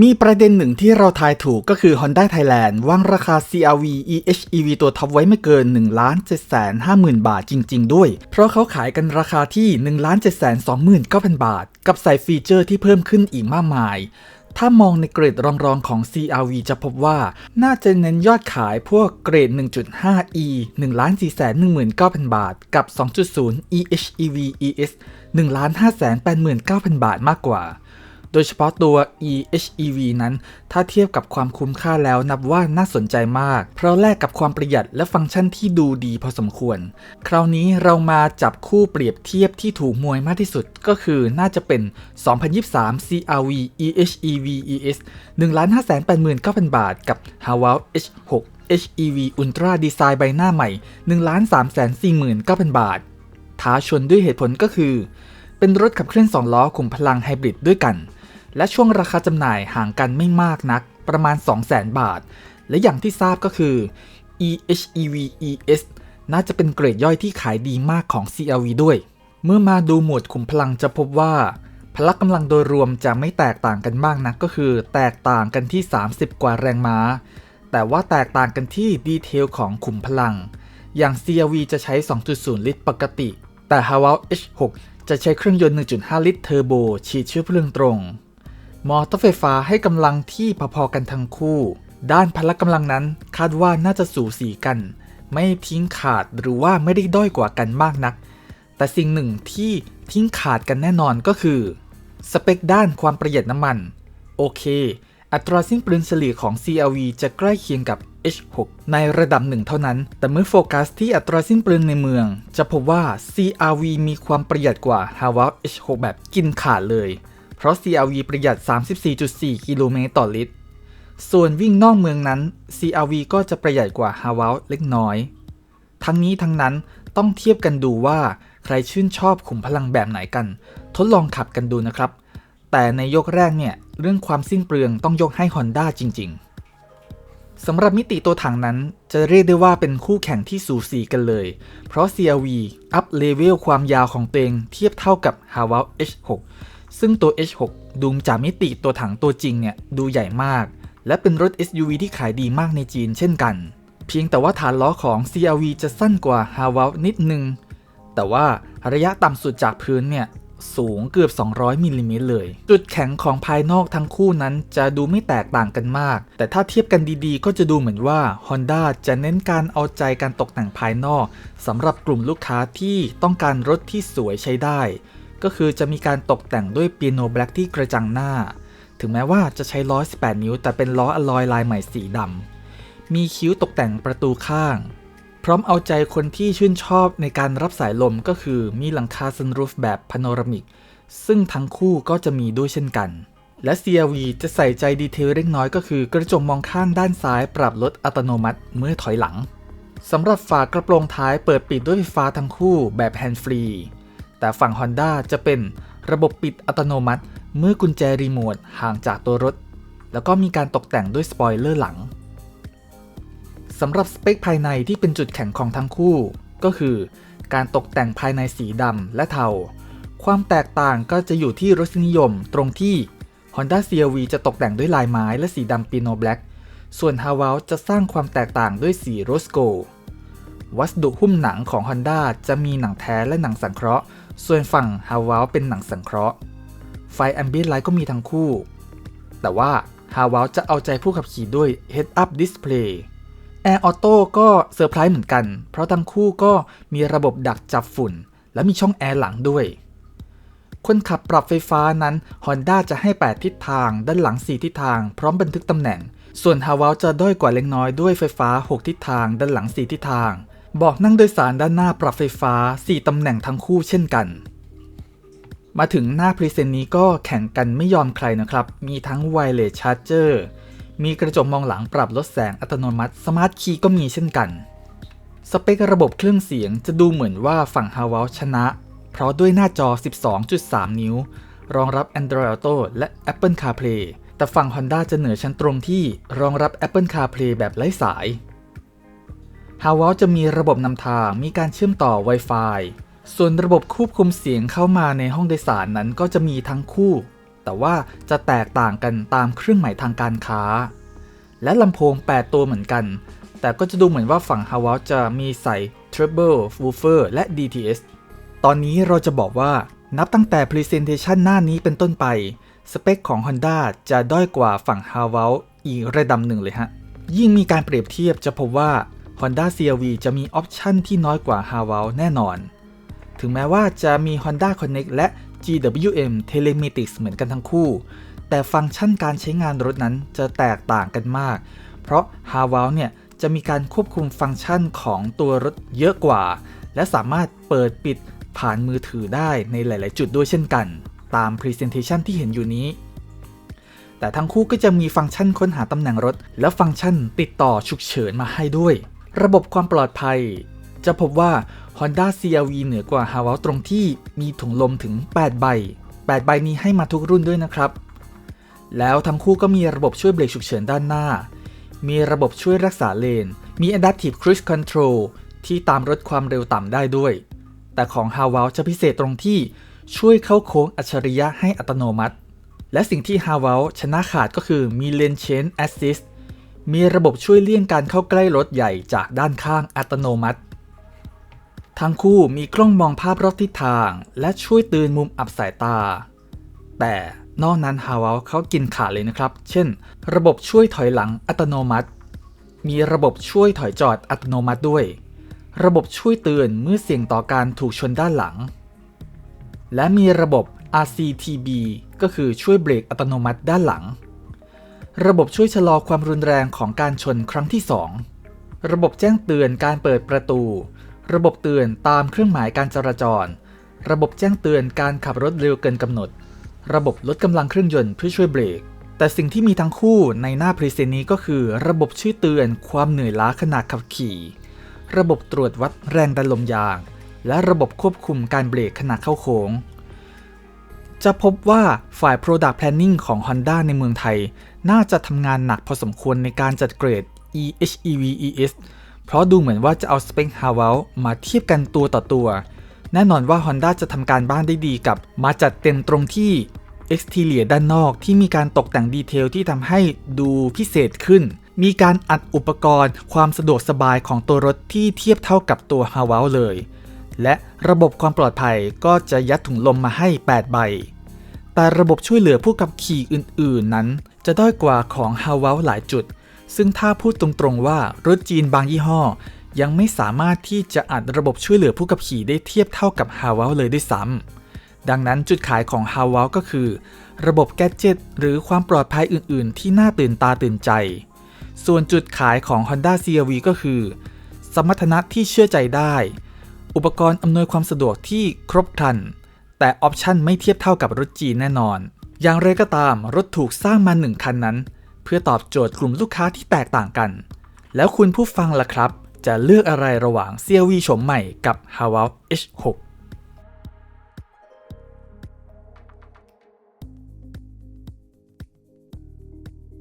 มีประเด็นหนึ่งที่เราทายถูกก็คือ Honda Thailand วางราคา CRV EHEV ตัวท็อปไว้ไม่เกิน1ล้าน7 5 0 0 0 0 บาทจริง ๆ ด้วย เพราะเขาขายกันราคาที่ 1 7 2 9 0 0 0 บาท กับใส่ฟีเจอร์ที่เพิ่มขึ้นอีกมากมาย ถ้ามองในเกรดรองๆของ CRV จะพบว่า น่าจะเน้นยอดขายพวกเกรด 1.5e 1 4 1 9 0 0 0 บาท กับ 2.0 EHEV ES 1,589,000 บาทมากกว่า โดยเฉพาะตัว EHEV นั้น ถ้าเทียบกับความคุ้มค่าแล้วนับว่าน่าสนใจมาก เพราะแลกกับความประหยัดและฟังก์ชันที่ดูดีพอสมควร คราวนี้เรามาจับคู่เปรียบเทียบที่ถูกมวยมากที่สุดก็คือน่าจะเป็น 2023 CRV EHEV ES 1,589,000 บาท กับ h a w a l H6 HEV Ultra ดีไซน์ใบหน้าใหม่ 1,349,000 บาท ท้าชนด้วยเหตุผลก็คือ เป็นรถขับเคลื่อน 2 ล้อขุมพลังไฮบริดด้วยกัน และช่วงราคาจำหน่ายห่างกันไม่มากนัก ประมาณ 200,000 บาท และอย่างที่ทราบก็คือ EHEV ES น่าจะเป็นเกรดย่อยที่ขายดีมากของ CRV ด้วย เมื่อมาดูหมวดขุมพลังจะพบว่า พละกำลังโดยรวมจะไม่แตกต่างกันมากนักก็คือ แตกต่างกันที่ 30 กว่าแรงม้า แต่ว่าแตกต่างกันที่ดีเทลของขุมพลัง อย่าง CRV จะใช้ 2.0 ลิตรปกติ แต่ h a w a l H6 จะใช้เครื่องยนต์ 1.5 ลิตรเทอร์โบฉีดเชื้อเพลิงตรง มอเตอร์ไฟฟ้าให้กำลังที่พอๆกันทั้งคู่ ด้านพละกำลังนั้นคาดว่าน่าจะสูสีกัน ไม่ทิ้งขาดหรือว่าไม่ได้ด้อยกว่ากันมากนัก แต่สิ่งหนึ่งที่ทิ้งขาดกันแน่นอนก็คือ สเปคด้านความประหยัดน้ำมัน โอเค อัตราสิ้นเปลืองเฉลี่ยของ CRV จะใกล้เคียงกับ H6 ในระดับหนึ่งเท่านั้น แต่เมื่อโฟกัสที่อัตราสิ้นเปลืองในเมือง จะพบว่า CRV มีความประหยัดกว่า h a w a l H6 แบบกินขาดเลย เพราะ CRV ประหยัด 34.4 กิโลเมตรต่อลิตร ส่วนวิ่งนอกเมืองนั้น CRV ก็จะประหยัดกว่า h a w a l เล็กน้อย ทั้งนี้ทั้งนั้นต้องเทียบกันดูว่าใครชื่นชอบขุมพลังแบบไหนกัน ทดลองขับกันดูนะครับ แต่ในยกแรกเนี่ยเรื่องความสิ้นเปลืองต้องยกให้ Honda จริง ๆ สำหรับมิติตัวถังนั้นจะเรียกได้ว่าเป็นคู่แข่งที่สูสีกันเลย เพราะ CRV อัพเลเวลความยาวของตัวเองเทียบเท่ากับ h a w a l H6 ซึ่งตัว H6 ดูจากมิติตัวถังตัวจริงเนี่ยดูใหญ่มาก และเป็นรถ SUV ที่ขายดีมากในจีนเช่นกัน เพียงแต่ว่าฐานล้อของ CRV จะสั้นกว่า h a w a l นิดนึง แต่ว่าระยะต่ำสุดจากพื้นเนี่ยสูงเกือบ 200มิลลิเมตรเลย จุดแข็งของภายนอกทั้งคู่นั้นจะดูไม่แตกต่างกันมาก แต่ถ้าเทียบกันดีๆ ก็จะดูเหมือนว่า Honda จะเน้นการเอาใจการตกแต่งภายนอกสำหรับกลุ่มลูกค้าที่ต้องการรถที่สวยใช้ได้ ก็คือจะมีการตกแต่งด้วยเปียโนแบล็กที่กระจังหน้า ถึงแม้ว่าจะใช้ล้อ 18 นิ้ว แต่เป็นล้ออลลอยลายใหม่สีดำ มีคิ้วตกแต่งประตูข้าง พร้อมเอาใจคนที่ชื่นชอบในการรับสายลมก็คือมีหลังคาซันรูฟแบบพาโนรามิก ซึ่งทั้งคู่ก็จะมีด้วยเช่นกัน และ CRV จะใส่ใจดีเทลเล็กน้อยก็คือกระจกมองข้างด้านซ้ายปรับลดอัตโนมัติเมื่อถอยหลังสำหรับฝากระโปรงท้ายเปิดปิดด้วยไฟฟ้าทั้งคู่แบบแฮนด์ฟรี แต่ฝั่ง Honda จะเป็นระบบปิดอัตโนมัติ เมื่อกุญแจรีโมทห่างจากตัวรถ แล้วก็มีการตกแต่งด้วยสปอยเลอร์หลังสำหรับสเปคภายในที่เป็นจุดแข็งของทั้งคู่ ก็คือ การตกแต่งภายในสีดำและเทา ความแตกต่างก็จะอยู่ที่รสนิยมตรงที่ Honda CRV จะตกแต่งด้วยลายไม้และสีดำปีโนแบล็กส่วน h a w a l จะสร้างความแตกต่างด้วยสีโรสโก วัสดุหุ้มหนังของ Honda จะมีหนังแท้และหนังสังเคราะห์ ส่วนฝั่ง h a w a l เป็นหนังสังเคราะห์ ไฟ Ambient Light ก็มีทั้งคู่ แต่ว่า h a w a l จะเอาใจผู้ขับขี่ด้วย Head Up Display Air Auto ก็เซอร์ไพรส์เหมือนกัน เพราะทั้งคู่ก็มีระบบดักจับฝุ่น และมีช่องแอร์หลังด้วย คนขับปรับไฟฟ้านั้น Honda จะให้ 8 ทิศทาง ด้านหลัง 4 ทิศทาง พร้อมบันทึกตำแหน่ง ส่วน h a w a l จะด้อยกว่าเล็กน้อยด้วยไฟฟ้า 6 ทิศทาง ด้านหลัง 4 ทิศทาง บอกนั่งโดยสารด้านหน้าปรับไฟฟ้า 4 ตำแหน่งทั้งคู่เช่นกัน มาถึงหน้าพรีเซนต์นี้ก็แข่งกันไม่ยอมใครนะครับ มีทั้ง Wireless Charger มีกระจกมองหลังปรับลดแสงอัตโนมัติ Smart Key ก็มีเช่นกัน สเปคระบบเครื่องเสียงจะดูเหมือนว่าฝั่ง h a w a l ชนะ เพราะด้วยหน้าจอ 12.3 นิ้ว รองรับ Android Auto และ Apple CarPlay แต่ฝั่ง Honda จะเหนือชั้นตรงที่รองรับ Apple CarPlay แบบไร้สาย h a w a l จะมีระบบนำทางมีการเชื่อมต่อ Wi-Fi ส่วนระบบควบคุมเสียงเข้ามาในห้องโดยสารนั้นก็จะมีทั้งคู่ แต่ว่าจะแตกต่างกันตามเครื่องหมายทางการค้า และลำโพง 8 ตัวเหมือนกัน แต่ก็จะดูเหมือนว่าฝั่ง h a w a l จะมีใส่ treble woofer และ DTS ตอนนี้เราจะบอกว่านับตั้งแต่ Presentation หน้านี้เป็นต้นไป สเปคของ Honda จะด้อยกว่าฝั่ง h a w a l อีกระดับหนึ่งเลยฮะ ยิ่งมีการเปรียบเทียบจะพบว่า Honda CRV จะมีออปชันที่น้อยกว่า h a w a l แน่นอน ถึงแม้ว่าจะมี Honda Connect และ GWM Telematics เหมือนกันทั้งคู่ แต่ฟังก์ชันการใช้งานรถนั้นจะแตกต่างกันมาก เพราะ h a w a l เนี่ยจะมีการควบคุมฟังก์ชันของตัวรถเยอะกว่า และสามารถเปิดปิดผ่านมือถือได้ในหลาย ๆ จุดด้วยเช่นกัน ตาม Presentation ที่เห็นอยู่นี้ แต่ทั้งคู่ก็จะมีฟังก์ชันค้นหาตำแหน่งรถ และฟังก์ชันติดต่อฉุกเฉินมาให้ด้วย ระบบความปลอดภัย จะพบว่า Honda CRV เหนือกว่า h a w a l ตรงที่มีถุงลมถึง 8 ใบ 8 ใบนี้ให้มาทุกรุ่นด้วยนะครับ แล้วทั้งคู่ก็มีระบบช่วยเบรกฉุกเฉินด้านหน้า มีระบบช่วยรักษาเลน มี Adaptive Cruise Control ที่ตามลดความเร็วต่ำได้ด้วย แต่ของ h a w a l จะพิเศษตรงที่ช่วยเข้าโค้งอัจฉริยะให้อัตโนมัติ และสิ่งที่ h a w a l ชนะขาดก็คือมี Lane Change Assist มีระบบช่วยเลี่ยงการเข้าใกล้รถใหญ่จากด้านข้างอัตโนมัติ ทั้งคู่มีกล้องมองภาพรอบทิศทาง และช่วยเตือนมุมอับสายตา แต่นอกนั้น h a w a l เขากินขาดเลยนะครับ เช่น ระบบช่วยถอยหลังอัตโนมัติ มีระบบช่วยถอยจอดอัตโนมัติด้วย ระบบช่วยเตือนเมื่อเสี่ยงต่อการถูกชนด้านหลัง และมีระบบ RCTB ก็คือช่วยเบรกอัตโนมัติด้านหลัง ระบบช่วยชะลอความรุนแรงของการชนครั้งที่ 2 ระบบแจ้งเตือนการเปิดประตู ระบบเตือนตามเครื่องหมายการจราจร ระบบแจ้งเตือนการขับรถเร็วเกินกำหนด ระบบลดกำลังเครื่องยนต์เพื่อช่วยเบรก แต่สิ่งที่มีทั้งคู่ในหน้าพรีเซนต์นี้ก็คือ ระบบช่วยเตือนความเหนื่อยล้าขณะขับขี่ ระบบตรวจวัดแรงดันลมยาง และระบบควบคุมการเบรกขณะเข้าโค้ง จะพบว่าฝ่าย Product Planning ของ Honda ในเมืองไทย น่าจะทำงานหนักพอสมควรในการจัดเกรด EHEV ES เพราะดูเหมือนว่าจะเอาสเปค h a w a l มาเทียบกันตัวต่อตัว แน่นอนว่า Honda จะทำการบ้านได้ดีกับ มาจัดเต็มตรงที่ Exterior ด้านนอกที่มีการตกแต่งดีเทลที่ทำให้ดูพิเศษขึ้น มีการอัดอุปกรณ์ ความสะดวกสบายของตัวรถที่เทียบเท่ากับตัว h a w a l เลย และระบบความปลอดภัยก็จะยัดถุงลมมาให้ 8 ใบ แต่ระบบช่วยเหลือผู้ขับขี่อื่น ๆ นั้น จะด้อยกว่าของ h a w a l หลายจุด ซึ่งถ้าพูดตรงๆว่ารถจีนบางยี่ห้อ ยังไม่สามารถที่จะอัดระบบช่วยเหลือผู้ขับขี่ได้เทียบเท่ากับ h a w a l เลยด้วยซ้ำดังนั้นจุดขายของ h a w a l ก็คือ ระบบแกดเจิตหรือความปลอดภัยอื่น ๆ ที่น่าตื่นตาตื่นใจ ส่วนจุดขายของ Honda CRV ก็คือ สมรรถนะที่เชื่อใจได้ อุปกรณ์อำนวยความสะดวกที่ครบครัน แต่ออปชันไม่เทียบเท่ากับรถจีนแน่นอน อย่างไรก็ตามรถถูกสร้างมาหนึ่งคันนั้น เพื่อตอบโจทย์กลุ่มลูกค้าที่แตกต่างกัน แล้วคุณผู้ฟังล่ะครับ จะเลือกอะไรระหว่างเซียววีโฉมใหม่กับ h a w a l H6